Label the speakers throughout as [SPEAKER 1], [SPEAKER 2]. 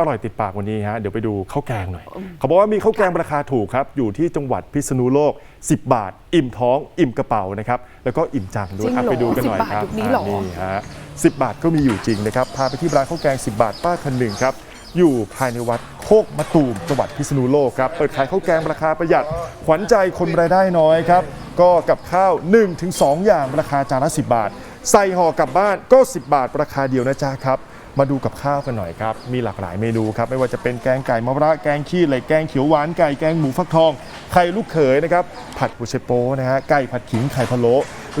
[SPEAKER 1] อร่อยติดปากวันนี้ฮะเดี๋ยวไปดูข้าวแกงหน่อย เขาบอกว่ามีข้าวแกงราคาถูกครับ อยู่ที่จังหวัดพิษณุโลก 10 บาท อิ่มท้อง อิ่มกระเป๋านะครับ แล้วก็อิ่มจังด้วย
[SPEAKER 2] จริง
[SPEAKER 1] อะ
[SPEAKER 2] เหรอ
[SPEAKER 1] ไปดูกันหน่อย
[SPEAKER 2] 10
[SPEAKER 1] ครับ
[SPEAKER 2] บาทยุคนี้เหรอ
[SPEAKER 1] นี่ฮะ10บาทก็มีอยู่จริงนะครับ พาไปที่ร้านข้าวแกง 10 บาทป้าคันหนึ่งครับ อยู่ภายในวัดโคกมะตูมจังหวัดพิษณุโลกครับเปิดขายข้าวแกงราคาประหยัดขวัญใจคนรายได้น้อยครับก็กับข้าว 1-2 อย่างราคาจานละ10 บาท ใส่ห่อกลับบ้านก็ 10 บาทราคาเดียวนะจ๊ะครับ มาดูกับข้าวกันหน่อยครับ มีหลากหลายเมนูครับ ไม่ว่าจะเป็นแกงไก่มะระแกงขี้เหล็กแกงเขียวหวานไก่แกงหมูฟักทองไข่ลูกเขยนะครับผัดบุเชโปนะฮะไก่ผัดขิงไข่พะโล้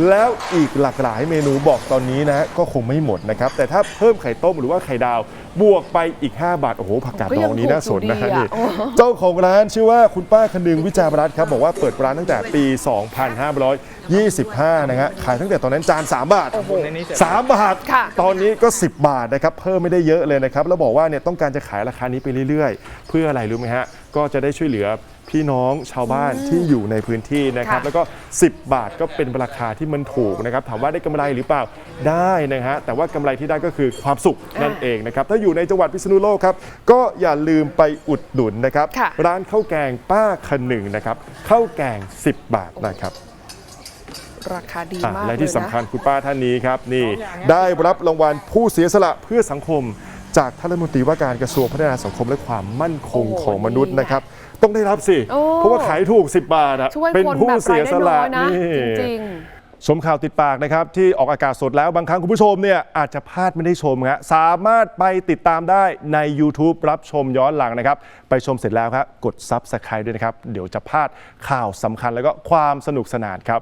[SPEAKER 1] แล้วอีกหลากหลายเมนูบอกตอนนี้นะฮะก็คงไม่หมดนะครับ แต่ถ้าเพิ่มไข่ต้มหรือว่าไข่ดาว บวกไปอีก 5 บาท โอ้โห ผักกาดดองนี้น่าสนนะฮะ
[SPEAKER 2] ก็ยังถูกอยู่ดี
[SPEAKER 1] นี่
[SPEAKER 2] อะโอ้
[SPEAKER 1] เจ้าของร้านชื่อว่าคุณป้าคนึงวิจารณ์รัตน์ครับ บอกว่าเปิดร้านตั้งแต่ปี 2525 นะฮะขายตั้งแต่ตอนนั้นจาน 3 บาท 3 บาท
[SPEAKER 2] ค่ะ
[SPEAKER 1] ตอนนี้ก็ 10 บาทนะครับ เพิ่มไม่ได้เยอะเลยนะครับ แล้วบอกว่าเนี่ยต้องการจะขายราคานี้ไปเรื่อยๆ เพื่ออะไรรู้ไหมฮะก็จะได้ช่วยเหลือ พี่น้องชาวบ้านที่อยู่ในพื้นที่นะครับ
[SPEAKER 2] ค่ะ
[SPEAKER 1] แล้วก็ 10 บาทก็เป็นราคาที่มันถูกนะครับ ถามว่าได้กำไรหรือเปล่าได้นะฮะแต่ว่ากำไรที่ได้ก็คือความสุขนั่นเองนะครับ ถ้าอยู่ในจังหวัดพิษณุโลกครับ ก็อย่าลืมไปอุดหนุนนะครับ
[SPEAKER 2] ค่ะ
[SPEAKER 1] ร้านข้าวแกงป้าขนึงนะครับข้าวแกง 10 บาทนะครับ
[SPEAKER 2] ราคาดี
[SPEAKER 1] อะ
[SPEAKER 2] มาก
[SPEAKER 1] และที่
[SPEAKER 2] เลยนะ
[SPEAKER 1] สำคัญคุณป้าท่านนี้ครับนี่ได้รับรางวัลผู้เสียสละเพื่อสังคม จากท่านรัฐมนตรีว่าการกระทรวงพัฒนาสังคมและความมั่นคง
[SPEAKER 2] โอ้
[SPEAKER 1] ของมนุษย์
[SPEAKER 2] ดีนะ
[SPEAKER 1] นะครับ ต้องได้รับสิ
[SPEAKER 2] โอ้
[SPEAKER 1] เพราะว่าขายถูก 10 บาทอะ
[SPEAKER 2] ช่วย
[SPEAKER 1] เป็น
[SPEAKER 2] คน
[SPEAKER 1] ผู้
[SPEAKER 2] แบบ
[SPEAKER 1] เสีย
[SPEAKER 2] รายได้
[SPEAKER 1] ส
[SPEAKER 2] น้
[SPEAKER 1] ละ
[SPEAKER 2] อยนะ
[SPEAKER 1] นี่
[SPEAKER 2] จริง
[SPEAKER 1] ชมข่าวติดปากนะครับ ที่ออกอากาศสดแล้วบางครั้งคุณผู้ชมเนี่ยอาจจะพลาดไม่ได้ชมฮะสามารถไปติดตามได้ใน YouTube รับชมย้อนหลังนะครับ ไปชมเสร็จแล้วครับกด Subscribe ด้วยนะครับ เดี๋ยวจะพลาดข่าวสำคัญแล้วก็ความสนุกสนานครับ